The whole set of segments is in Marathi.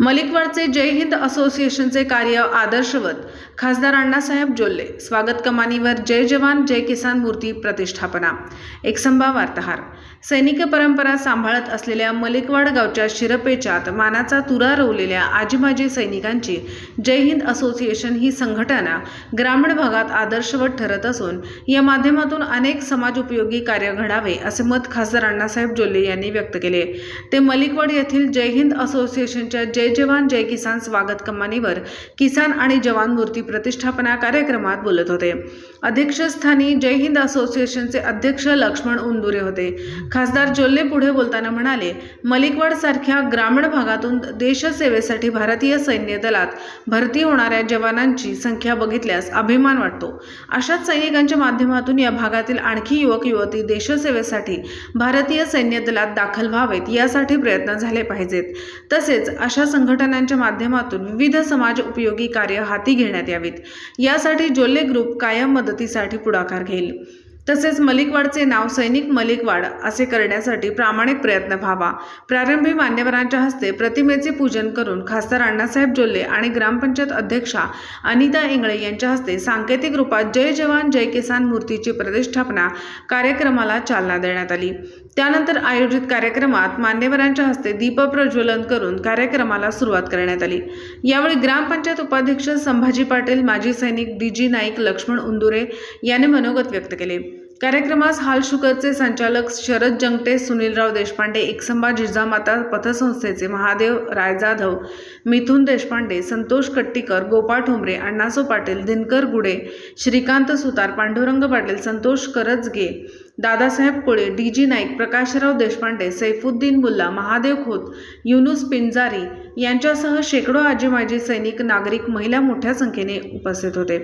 मलिकवाडचे जय हिंद असोसिएशनचे कार्य आदर्शवत. खासदार अण्णासाहेब जोल्ले. स्वागत कमानीवर जय जवान जय किसान मूर्ती प्रतिष्ठापना. एकसंबा वार्ताहार. सैनिक परंपरा सांभाळत असलेल्या मलिकवाड गावच्या शिरपेचात मानाचा तुरा रोवलेल्या आजी माजी सैनिकांची जय हिंद असोसिएशन ही संघटना ग्रामीण भागात आदर्शवत ठरत असून या माध्यमातून अनेक समाज उपयोगी कार्य घडावे असे मत खासदार अण्णासाहेब जोल्ले यांनी व्यक्त केले. ते मलिकवाड येथील जय हिंद असोसिएशनच्या जय जय जवान जय किसान स्वागत कमानीवर किसान आणि जवान मूर्ती प्रतिष्ठापना कार्यक्रमात बोलत होते. अध्यक्षस्थानी जय हिंद असोसिएशनचे अध्यक्ष लक्ष्मण उंदुरे होते. खासदार जोल्ले पुढे बोलताना म्हणाले मलिकवाडसारख्या ग्रामीण भागातून देशसेवेसाठी भारतीय सैन्य दलात भरती होणाऱ्या जवानांची संख्या बघितल्यास अभिमान वाटतो. अशाच सैनिकांच्या माध्यमातून या भागातील आणखी युवक युवती देशसेवेसाठी भारतीय सैन्य दलात दाखल व्हावेत यासाठी प्रयत्न झाले पाहिजेत. तसेच अशा संघटनांच्या माध्यमातून विविध समाज उपयोगी कार्य हाती घेण्यात यावीत. यासाठी जोल्ले ग्रुप कायम मदतीसाठी पुढाकार घेईल. तसेच मलिकवाडचे नाव सैनिक मलिकवाड असे करण्यासाठी प्रामाणिक प्रयत्न व्हावा. प्रारंभी मान्यवरांच्या हस्ते प्रतिमेचे पूजन करून खासदार अण्णासाहेब जोल्ले आणि ग्रामपंचायत अध्यक्षा अनिता इंगळे यांच्या हस्ते सांकेतिक रूपात जय जवान जय किसान मूर्तीची प्रतिष्ठापना कार्यक्रमाला चालना देण्यात आली. त्यानंतर आयोजित कार्यक्रमात मान्यवरांच्या हस्ते दीपप्रज्वलन करून कार्यक्रमाला सुरुवात करण्यात आली. यावेळी ग्रामपंचायत उपाध्यक्ष संभाजी पाटील माजी सैनिक डी जी नाईक लक्ष्मण उंदुरे यांनी मनोगत व्यक्त केले. कार्यक्रमास हाल शुगरचे संचालक शरद जंगटे सुनीलराव देशपांडे एकसंबा जिजामाता पथसंस्थेचे महादेव राय जाधव मिथुन देशपांडे संतोष कट्टीकर गोपाळ ठोंबरे अण्णासो पाटील दिनकर गुडे श्रीकांत सुतार पांडुरंग पाटील संतोष करजगे दादासाहेब कुळे डी जी नाईक प्रकाशराव देशपांडे सैफुद्दीन मुल्ला महादेव खोत युनुस पिंजारी यांच्यासह शेकडो आजी माजी सैनिक नागरिक महिला मोठ्या संख्येने उपस्थित होते.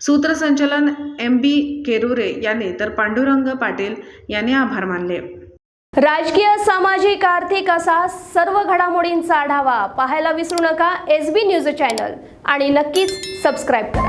सूत्रसंचालन एम बी केरुरे यांनी तर पांडुरंग पाटील यांनी आभार मानले. राजकीय सामाजिक आर्थिक असा सर्व घडामोडींचा आढावा पाहायला विसरू नका एस बी न्यूज चॅनल आणि नक्कीच सबस्क्राईब करा.